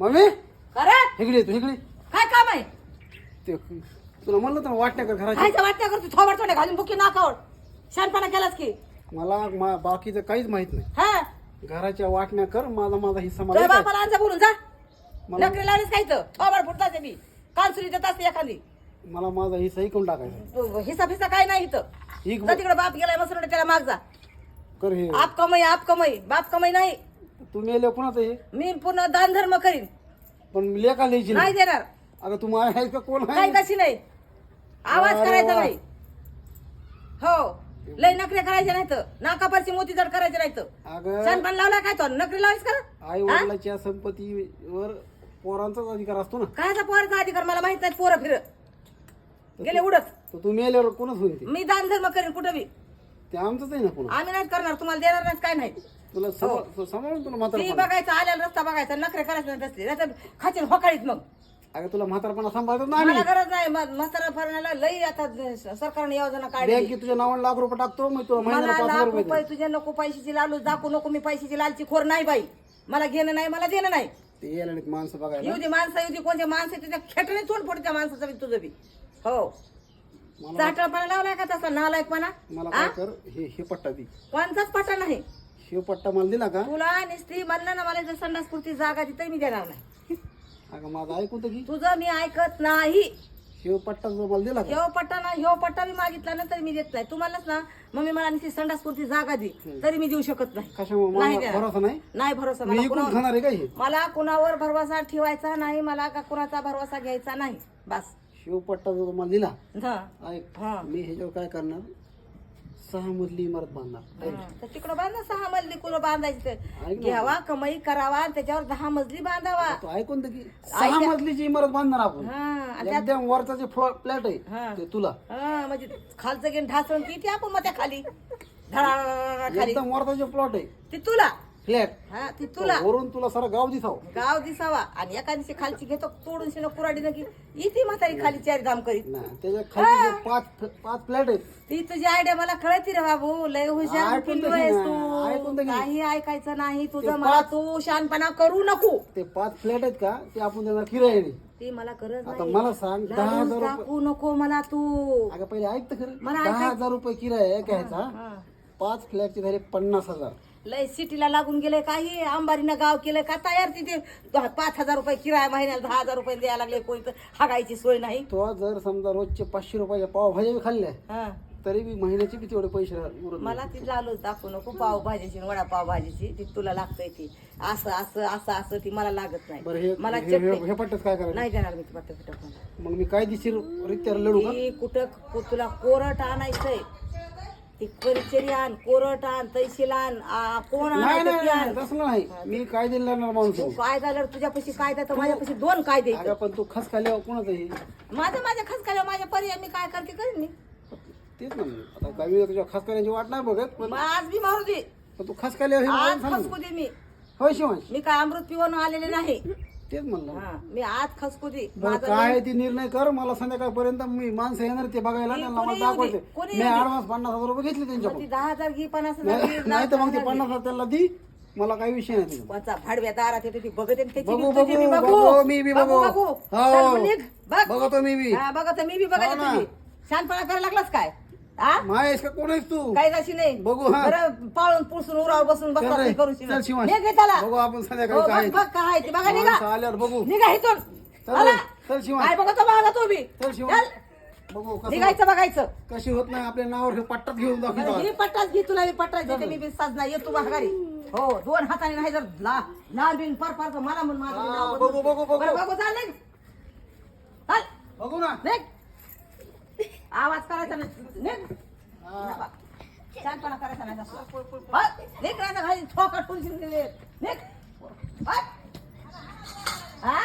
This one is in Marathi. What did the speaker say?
मम्मी अरे इकडे तू इकडे काय काम आहे? ते तुला म्हणलं तर वाटण्या कर घराची. वाटण्या करतो थोबड थोडे घालून बुकी नाकावर शानपणा केलास की? मला मा- बाकीचं काहीच माहीत नाही. हा? घराच्या वाटण्या कर माझा माझा हिस्सा मला तुझ्या. बापाला आणजा बोलून जा. मला- नकरी लावलीस काय तर थोबड फुटताच मी. कानसुली देत असते एखादी. मला माझा हिस्सा इकून टाकायचा हिसा फिसा काय नाही इथं. इक जा तिकडे बाप गेलाय मसून त्याला माग जा. कर हे. आप कमाई आप कमाई बाप कमाई नाही. तू मेले कोणाचं हे मी पुन्हा दान धर्म करीन. पण लेखा लिहायची नाही नाही देणार. अगं तू माय आहेस का? कोण आहे? तशी नाही. आवाज अरे करायचा वा. नाही हो. लय नकऱ्या करायच्या नाहीत नाकापरची मोती जर करायचे नाहीत अगं. शानपण लावला काय तो? नकरी लावायच करा आई वडिलाच्या संपत्तीवर पोरांचाच अधिकार असतो ना. कायचा पोराचा अधिकार? मला माहीत नाही पोरं फिर. गेले उडत. तर तू मेल्यावर कोणच होईल ते? मी दान धर्म करीन कुठं बी. ते आमचंच आहे ना कोण आम्ही नाही करणार. तुम्हाला देणार नाही काय नाही तुला सांभाळ- सांभाळून तुला ती म्हातारपणा बघायचं आल्याला रस्ता बघायचा नखरे करायचे नाही होकाळीत मग. अगं तुला म्हातारपणा सांभाळतो ना मला गरज नाही. म्हातारा फरण्याला लई आता सरकारने योजना काढली. बँकेत तुझ्या नावाने लाख रुपये टाकतो मग तुला महिन्याला मला पाच हजार लाख रुपये. तुझ्या नको पैशाची लालू दाखवू नको मी पैशाची लालची खोर नाही बाई. मला घेणं नाही मला देणं नाही. ते यायला नाहीत माणसं बघायला. येऊ दे माणसं येऊ दे कोणत्या माणसं त्याच्या खेटणे तोंड पडते त्या माणसाचं बी तुझं बी. हो. मला चाटळपणा लावलाय का तसा? नालायकपणा? मला? काय कर हे हे पट्टा दे. कोणताच पटा नाही. हे पट्टा मला दिला का? तुला निस्त्री म्हणलं ना मला जर संडासपुरती जागा तिथे मी देणार नाही. अगं माझं ऐकून तर की तुझं मी ऐकत नाही. हे पट्टा जर मला दिला का? ह्यो पट्टा ना ह्यो पट्टा मी मागितला ना तरी मी देत नाही. तुम्हालाच ना मम्मी मला निस्त्री संडासपुरती जागा दे तरी मी देऊ शकत नाही. कशामुळे? नाही मला देणार. भरोसा नाही? नाही भरोसा. मी मला इकून कुणावर खाणार आहे का हे? मला कुणावर भरवसा ठेवायचा नाही मला का कुणाचा भरवसा घ्यायचा नाही? बस. शिव पट्टा जो मला दिला हा. ऐक हा. मी ह्याच्यावर काय करणार? सहा मजली इमारत बांधणार. तर तिकडं बांधा सहा मजली कुलं बांधायची. घ्यावा कमाई करावा आणि त्याच्यावर दहा मजली बांधावा तू ऐकून तर की सहा मजलीची इमारत बांधणार आपण हा आणि त्यात- एकदम वरचा जे फ्लॅट हा. आहे ते तुला हा म्हणजे खालचं घेऊन ढासळून किती आपण मग त्या खाली धडा खाली एकदम वरचा जे प्लॉट आहे ती तुला फ्लॅट. हा ती तुला. वरून तुला सारा गाव दिसाव. गाव दिसावा. आणि एखादी खालची घेतो तोडून शिनो कुराडी की इथे म्हातारी खाली चारी धाम करीत. ना त्याच्याखाली जे पाच पाच फ्लॅट आहेत. ती तुझी आयडिया मला कळती रे बाबू. लय हुशार ऐकून पिल्लू तर घे आहेस ना, ऐकून तर तू घे. काही ऐकायचं नाही. तुझं ते मला पाच- तू शानपणा करू नको. ते पाच फ्लॅट आहेत का? ते आपण त्यांना किरायाने ती मला गरज आता नाही. मला सांग दहा लाडून हजार रुपये टाकू नको मला तू. अगं पहिले ऐक तर खरं. मला दहा ऐकायचं. हजार रुपये किराया आहे घ्यायचा. हा. पाच फ्लॅटचे झाले पन्नास हजार. लय सिटीला लागून गेले काही. अंबारीनं गाव केलं का तयार तिथे. पाच हजार रुपये किराया महिन्याला दहा हजार रुपये द्यायला लागले कोणी हागायची सोय नाही. तो जर समजा रोजचे पाचशे रुपयाच्या पावभाज्या बी खाल्ल्या हा. तरी बी महिन्याचे बी तेवढे पैसे उरत नाही. मला ती लालूच दाखवू नको पाव भाजीची वडापाव भाजीची ती तुला लागतंय ती. असं असं असं असं ती मला लागत बरं नाही हे मला हे- हे चटणी हे काय करायचं? नाही देणार मी ती पट्ट मग मी कायदेशीर रित्या लढू का? कुठं कु- तुला कोरट आणायचंय. ती करिचेरी आण कोरट आण तैशील आण आ, कोण नाही आणायचं नाही ती नाही, आण तसं नाही. मी कायदे लढणार माणूस तू आहे. काय झालं तुझ्यापाशी कायदा तर माझ्यापाशी दोन कायदे आहेत. अगं पण तू खस खाल्ल्यावर कोणाचं हे माझं माझ्या खसकाल्या माझ्या पर्याय मी काय करते करीन मी? तेच ना. आता काय मी तुझ्या खस खाण्याची वाट नाही बघत पण मग आज बी मारू दे. पण तू खस खाल्ल्यावर हे मला आज सांग खसकू दे मी. होय शिवांश. मी काय अमृत पिवून आलेले नाही. तेच म्हणलं. हा मी आज बरं माझं काय आहे ती निर्णय कर मला संध्याकाळपर्यंत मी माणसं येणार ते बघायला मला कोणी येऊ दे, दाखवायचे. कोणी मी येऊ दे. ऍडव्हान्स पन्नास हजार रुपये घेतले मग ती त्यांच्याकडून दहा हजार घे पन्नास हजार घे, नाही तर मग ते पन्नास. हजार त्याला दी मला काही विषय नाही तिथं. कोणचा भाडव्या दारात येते ती बघते आणि त्याची बघू बी तुझी बी बघू बघू. बघू मी बी बघू बघू. हो. चल मग निघ, बघ. बघतो मी बी. हा बघा तर मी बी बघायला हो ना. शानपणा करायला लागलास काय? का कोण आहेस तू? काही जाशी नाही. बघू, हा. बरं पाळून पुसून उरावर बसून चल बसला रे, करून चल शिवांश. निघ त्याला बघू आपण हो, बघ काय बघ काय ते. बघा निघा. माणसं आल्यावर बघू. निघा इथून. चल आला. रे, चल. शिवांश. काय बघतो बघा तो बी चल शिवांश. चल बघू कसं निघायचं बघायचं. कशी होत नाही आपल्या नावावर हे पट्टात घेऊन दाखवतो ही पट्टाच घे तुला मी पट्टाच देते मी बी साजना येतो माघारी. हो दोन हाताने नाही जर ला लाल बिन पर पर मला म्हणून माझं हा, नाव बघू, बघू, बघू. बरं, बघू चाल निघ. चाल. बघू ना. निघ. आवाज करायचा नाही. शांतपणा करायचा नाही तर घाली ते. निघ हो. हा?